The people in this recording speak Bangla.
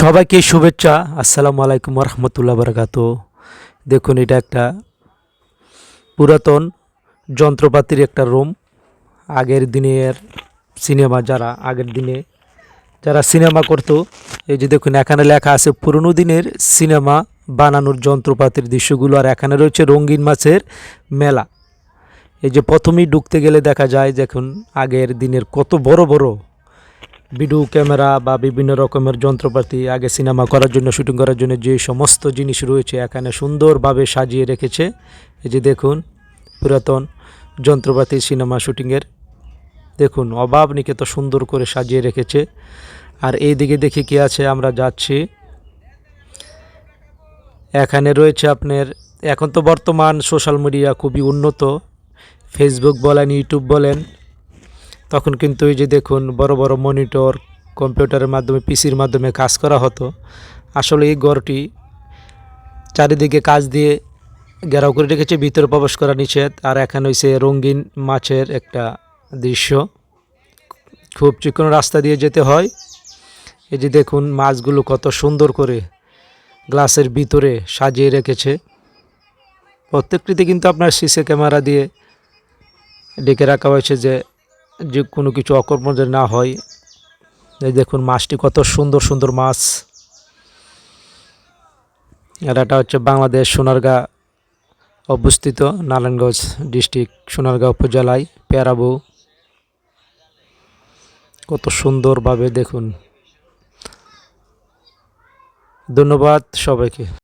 সবাইকে শুভেচ্ছা। আসসালামু আলাইকুম রহমতুল্লাহ বারকাত। দেখুন, এটা একটা পুরাতন যন্ত্রপাতির একটা রুম। আগের দিনের সিনেমা যারা, আগের দিনে যারা সিনেমা করতো, এই যে দেখুন, এখানে লেখা আছে, পুরনো দিনের সিনেমা বানানোর যন্ত্রপাতির দৃশ্যগুলো। আর এখানে রয়েছে রঙিন মাছের মেলা। এই যে প্রথমেই ঢুকতে গেলে দেখা যায়, দেখুন, আগের দিনের কত বড় বড় ভিডিও ক্যামেরা বা বিভিন্ন রকমের যন্ত্রপাতি আগে সিনেমা করার জন্য, শুটিং করার জন্য যে সমস্ত জিনিস রয়েছে এখানে সুন্দরভাবে সাজিয়ে রেখেছে। এই যে দেখুন, পুরাতন যন্ত্রপাতি সিনেমা শুটিংয়ের। দেখুন, অভাব নিকে তো সুন্দর করে সাজিয়ে রেখেছে। আর এই দিকে দেখি কি আছে, আমরা যাচ্ছি। এখানে রয়েছে আপনার, এখন তো বর্তমান সোশ্যাল মিডিয়া খুবই উন্নত। ফেসবুক বলেন ইউটিউব বলেন তখন কিন্তু এই যে দেখুন, বড় বড় মনিটর, কম্পিউটারের মাধ্যমে, পিসির মাধ্যমে কাজ করা হতো। আসলে এই ঘরটি চারিদিকে কাজ দিয়ে ঘেরাও করে রেখেছে, ভিতরে প্রবেশ করা নিষেধ। আর এখানে হয়েছে রঙিন মাছের একটা দৃশ্য। খুব চিকন রাস্তা দিয়ে যেতে হয়। এই যে দেখুন, মাছগুলো কত সুন্দর করে গ্লাসের ভিতরে সাজিয়ে রেখেছে। প্রত্যেকটিতে কিন্তু আপনার সিসি ক্যামেরা দিয়ে ডেকে রাখা হয়েছে যে যে কোনো কিছু অকর্ম যে না হয়। এই দেখুন মাছটি কত সুন্দর সুন্দর মাছ। আর এটা হচ্ছে বাংলাদেশ সোনারগাঁ অবস্থিত নারায়ণগঞ্জ ডিস্ট্রিক্ট সোনারগাঁ উপজেলায়, পেয়ারাবু। কত সুন্দরভাবে দেখুন। ধন্যবাদ সবাইকে।